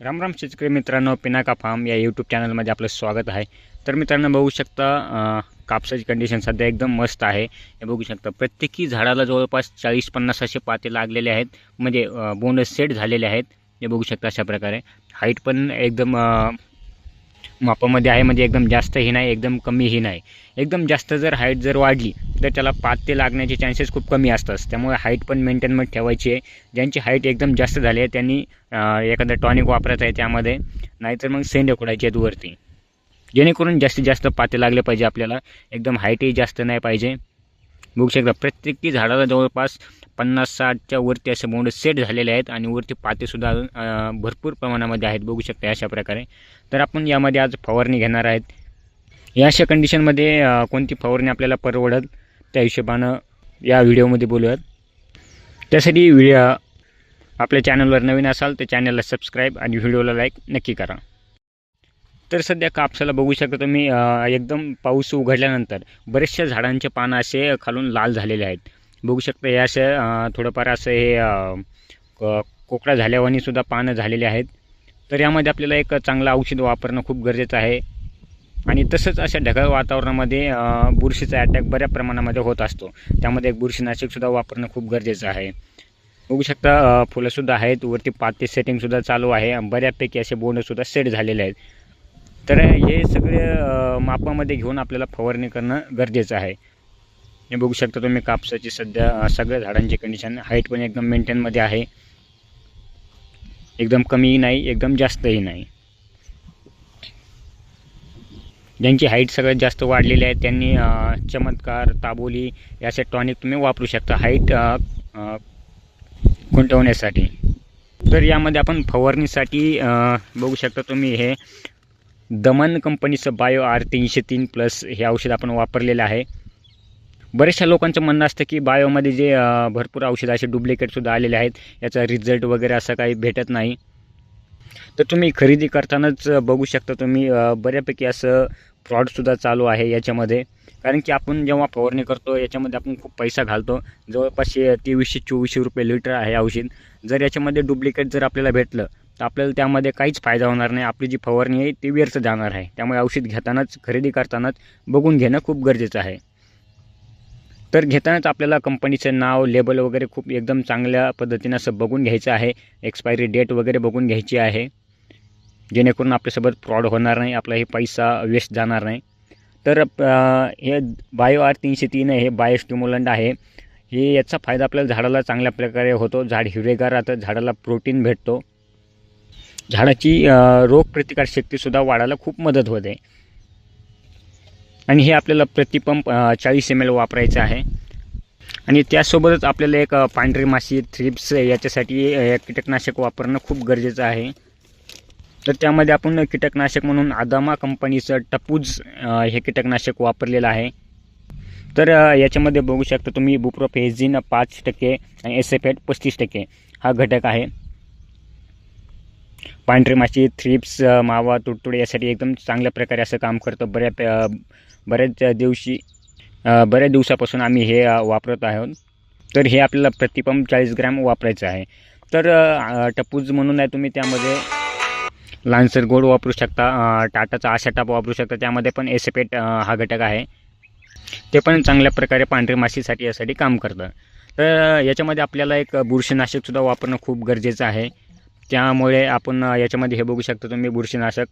राम राम शेतकरी मित्रांनो पिनाका फार्म या यूट्यूब चॅनलमध्ये आपलं स्वागत आहे. तर मित्रांनो बघू शकता कापसाची कंडिशन सध्या एकदम मस्त आहे. हे बघू शकता प्रत्येकी झाडाला जवळपास चाळीस पन्नास असे पाते लागलेले आहेत. म्हणजे बोनस बोंड सेट झालेले आहेत. हे बघू शकता अशा प्रकारे. हाईट पण एकदम मापामध्ये आहे म्हणजे एकदम जास्तही नाही एकदम कमीही नाही. एकदम जास्त जर हाईट जर वाढली तर त्याला पाते लागण्याचे चान्सेस खूप कमी असतात. त्यामुळे हाईट पण मेंटेनमेंट ठेवायची आहे. ज्यांची हाईट एकदम जास्त झाली आहे त्यांनी एखादं टॉनिक वापरायचं आहे त्यामध्ये. नाहीतर मग सेंड उकडायचे आहेत वरती. जेणेकरून जास्तीत जास्त पाते लागले पाहिजे आपल्याला. एकदम हाईटही जास्त नाही पाहिजे. बघू शकता प्रत्येकी झाडाला जवळपास पन्नास साठच्या वरती असे बोंड सेट झालेले आहेत आणि वरती पातेसुद्धा अजून भरपूर प्रमाणामध्ये आहेत. बघू शकता अशा प्रकारे. तर आपण यामध्ये आज फवारणी घेणार आहेत. या अशा कंडिशनमध्ये कोणती फवारणी आपल्याला परवडत त्या हिशोबानं या व्हिडिओमध्ये बोलूयात. त्यासाठी व्हिडिओ आपल्या चॅनलवर नवीन असाल तर चॅनलला सबस्क्राईब आणि व्हिडिओला लाईक नक्की करा. तर सध्या कापसाला बघू शकता तुम्ही एकदम पाऊस उघडल्यानंतर बरेचशा झाडांचे पानं असे खालून लाल झालेले आहेत. बघू शकता हे असं थोडंफार असं हे क- कोकळा झाल्यावानी सुद्धा पानं झालेले आहेत. तर यामध्ये आपल्याला एक चांगलं औषध वापरणं खूप गरजेचं आहे. आणि तसंच अशा ढगाळ वातावरणामध्ये बुरशीचा अटॅक बऱ्या प्रमाणामध्ये होत असतो. त्यामध्ये एक बुरशीनाशकसुद्धा वापरणं खूप गरजेचं आहे. बघू शकता फुलंसुद्धा आहेत. वरती पाते सेटिंगसुद्धा चालू आहे. बऱ्यापैकी असे बोंडसुद्धा सेट झालेले आहेत. तर हे सगळे मापामध्ये घेऊन आपल्याला फवारणी करणं गरजेचं आहे. हे बघू शकता तुम्ही कापसाची सध्या सगळ्या झाडांची कंडिशन हाईट पण एकदम मेंटेनमध्ये आहे. एकदम कमीही नाही एकदम जास्तही नाही. ज्यांची हाईट सगळ्यात जास्त वाढलेली आहे त्यांनी चमत्कार ताबोली याचे टॉनिक तुम्ही वापरू शकता. हाईट खुंटवण्यासाठी तर यामध्ये आपण फवारणीसाठी बघू शकता तुम्ही हे दमन कंपनीचं बायो आर तीनशे तीन प्लस हे औषध आपण वापरलेलं आहे. बऱ्याचशा लोकांचं म्हणणं असतं की बायोमध्ये जे भरपूर औषध असे डुप्लिकेटसुद्धा आलेले आहेत. याचा रिझल्ट वगैरे असं काही भेटत नाही. तर तुम्ही खरेदी करतानाच बघू शकता तुम्ही बऱ्यापैकी असं फ्रॉडसुद्धा चालू आहे याच्यामध्ये. कारण की आपण जेव्हा फवारणी करतो याच्यामध्ये आपण खूप पैसा घालतो. जवळपास तीसशे तेवीसशे चोवीसशे रुपये लिटर आहे औषध. जर याच्यामध्ये डुप्लिकेट जर आपल्याला भेटलं तर आपल्याला त्यामध्ये काहीच फायदा होणार नाही. आपली जी फवारणी आहे ती व्यर्थ जाणार आहे. त्यामुळे औषध घेतानाच खरेदी करतानाच बघून घेणं खूप गरजेचं आहे. तर घेतानाच आपल्याला कंपनीचं नाव लेबल वगैरे खूप एकदम चांगल्या पद्धतीनं असं बघून घ्यायचं आहे. एक्सपायरी डेट वगैरे बघून घ्यायची आहे. जेणेकरून आपल्यासोबत फ्रॉड होणार नाही आपला हे पैसा वेस्ट जाणार नाही. तर हे बायो आर तीनशे तीन हे बायोस्टिम्युलंट आहे. हे याचा फायदा आपल्याला झाडाला चांगल्या प्रकारे होतो. झाड हिरवेगार राहतं झाडाला प्रोटीन भेटतो. झाडाची रोगप्रतिकारशक्तीसुद्धा वाढायला खूप मदत होते. आणि हे आपल्याला प्रतिपंप चाळीस एम एल वापरायचं आहे. आणि त्यासोबतच आपल्याला एक पांढरी माशी थ्रिप्स याच्यासाठी कीटकनाशक वापरणं खूप गरजेचं आहे. तर त्यामध्ये आपण कीटकनाशक म्हणून आदामा कंपनीचं टपूज हे कीटकनाशक वापरलेलं आहे. तर याच्यामध्ये बघू शकता तुम्ही बुप्रोफेझिन पाच टक्के आणि एसेफेट पस्तीस टक्के हा घटक आहे. पांढरी माशी थ्रिप्स मावा तुडतुडे यासाठी एकदम चांगल्या प्रकारे असं काम करतं. बऱ्या बऱ्याच दिवशी बऱ्याच दिवसापासून आम्ही हे वापरत आहोत. तर हे आपल्याला प्रतिपंप चाळीस ग्रॅम वापरायचं आहे. तर टपूज म्हणून आहे तुम्ही त्यामध्ये लान्सर गोड वापरू शकता टाटाचा आशा टाप वापरू शकता. त्यामध्ये पण एसेपेट हा घटक आहे. ते पण चांगल्या प्रकारे पांढरी माशीसाठी यासाठी काम करतं. तर याच्यामध्ये आपल्याला एक बुरशीनाशकसुद्धा वापरणं खूप गरजेचं आहे. त्यामुळे आपण याच्यामध्ये हे बघू शकता तुम्ही बुरशीनाशक.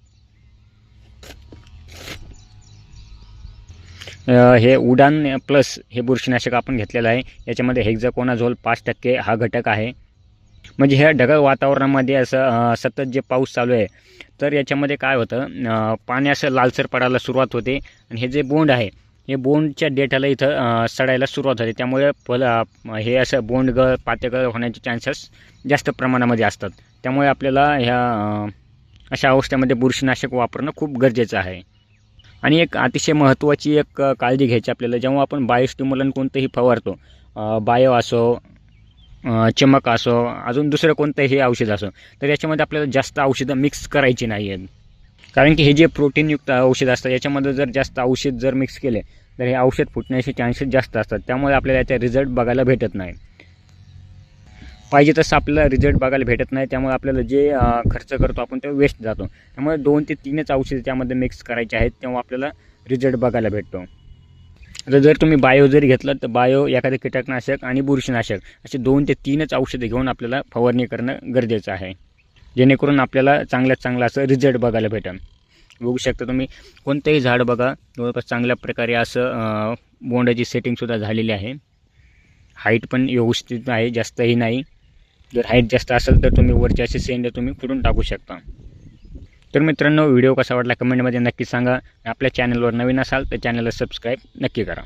हे उडान प्लस हे बुरशीनाशक आपण घेतलेलं आहे. याच्यामध्ये हेक्झाकोनाझोल पाच टक्के हा घटक आहे. म्हणजे ह्या ढगाळ वातावरणामध्ये असं सतत जे पाऊस चालू आहे तर याच्यामध्ये काय होतं पाणी असं लालसर पडायला सुरुवात होते. आणि हे जे बोंड आहे हे बोंडच्या डेटाला इथं सडायला सुरुवात होते. त्यामुळे फल हे असं बोंडगळ पातेगळ होण्याचे चान्सेस जास्त प्रमाणामध्ये असतात. त्यामुळे आपल्याला ह्या अशा अवस्थेमध्ये बुरशीनाशक वापरणं खूप गरजेचं आहे. आणि एक अतिशय महत्त्वाची एक काळजी घ्यायची आपल्याला जेव्हा आपण बायोस्टिम्युलन कोणतंही फवारतो बायो असो चमक असो अजून दुसरं कोणतंही औषध असो तर याच्यामध्ये आपल्याला जास्त औषधं मिक्स करायची नाही आहेत. कारण की हे जे प्रोटीनयुक्त औषध असतं याच्यामध्ये जर जास्त औषध जर मिक्स केले तर हे औषध फुटण्याचे चान्सेस जास्त असतात. त्यामुळे आपल्याला याचा रिझल्ट बघायला भेटत नाही. पाहिजे तसं आपल्याला रिझल्ट बघायला भेटत नाही. त्यामुळे आपल्याला जे खर्च करतो आपण ते वेस्ट जातो. त्यामुळे दोन ते तीनच औषधे त्यामध्ये मिक्स करायचे आहेत. तेव्हा आपल्याला रिझल्ट बघायला भेटतो. आता जर तुम्ही बायो जरी घेतलं तर बायो एखादं कीटकनाशक आणि बुरशीनाशक असे दोन ते तीनच औषधे घेऊन आपल्याला फवारणी करणं गरजेचं आहे. जेणेकरून आपल्याला चांगल्यात चांगलं असं रिझल्ट बघायला भेटेल बघू शकता तुम्ही कोणतंही झाड बघा. जवळपास चांगल्या प्रकारे असं बोंडाची सेटिंगसुद्धा झालेली आहे. हाईट पण व्यवस्थित आहे जास्तही नाही. जर हाईट जास्त असेल तर तुम्ही वरचे असे सेंड तुम्ही खुडून टाकू शकता. तर मित्रांनो व्हिडिओ कसा वाटला कमेंटमध्ये नक्की सांगा. आपल्या चॅनलवर नवीन असाल तर चॅनलला सबस्क्राईब नक्की करा.